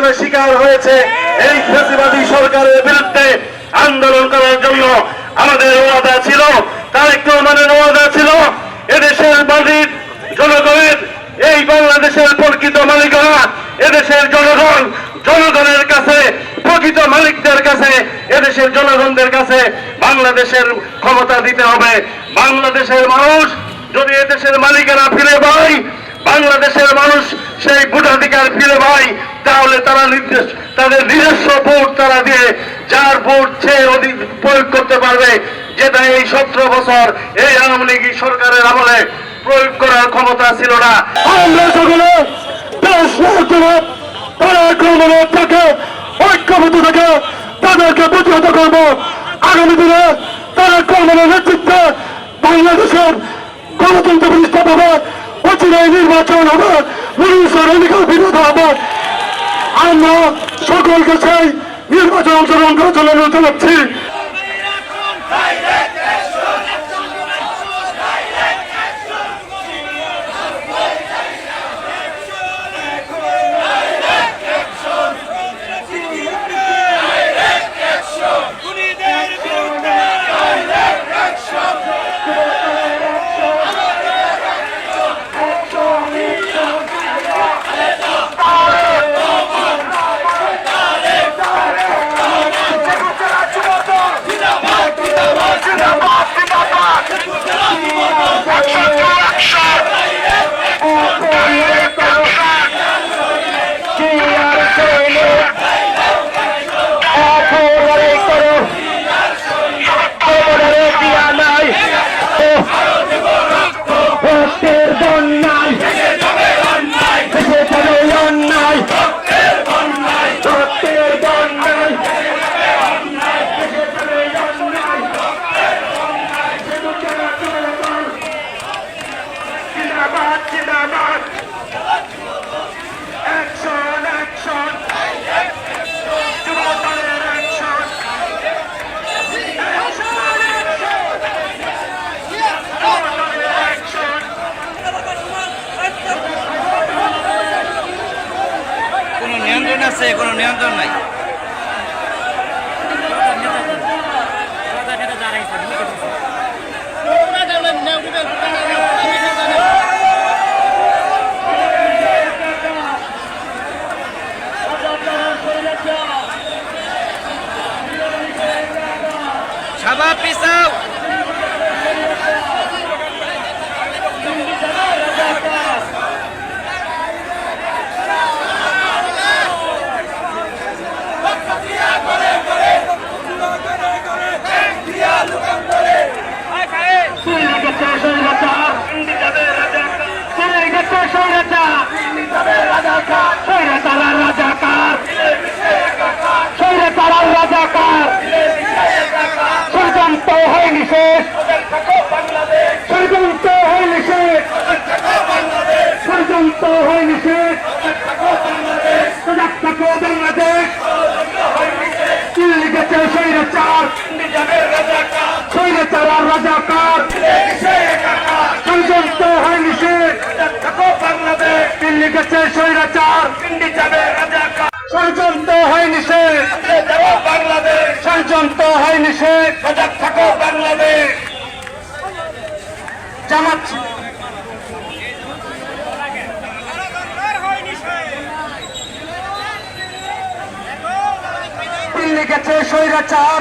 নির্যাতনের শিকার হয়েছে এই ফেসিবাদী সরকারের বিরুদ্ধে আন্দোলন করার জন্য। আমাদের ওয়াদা ছিল তারেক রহমানের ওয়াদা ছিল, এদেশের বাড়ির জনগণের, এই বাংলাদেশের প্রকৃত মালিকানা, এদেশের জনগণ, জনগণের কাছে, প্রকৃত মালিকদের কাছে, এদেশের জনগণদের কাছে বাংলাদেশের ক্ষমতা দিতে হবে। বাংলাদেশের মানুষ যদি এদেশের মালিকানা ফিরে পায়, বাংলাদেশের মানুষ সেই ভোটাধিকার ফিরে পায়, তাহলে তারা নির্দেশ, তাদের নিজস্ব ভোট তারা দিয়ে, যার ভোট সে অধিক প্রয়োগ করতে পারবে। যেটা এই সতেরো বছর এই আওয়ামী লীগ সরকারের আমলে প্রয়োগ করার ক্ষমতা ছিল না। নির্বাচন হবে। মানুষের অধিকার হবে আমরা সকলকে সেই নির্বাচন অংশগ্রহণ করার চলে জানাচ্ছি। আছে? কোনো নিয়ন্ত্রণ নাই। acabar a prisão! রাজাকার। ষড়যন্ত্র হয়নি শেষ দিল্লি গেছে স্বৈরাচার। ষড়যন্ত্র হয়নি শেষ ষড়যন্ত্র হয়নি শেষ জামাত। দিল্লি গেছে স্বৈরাচার।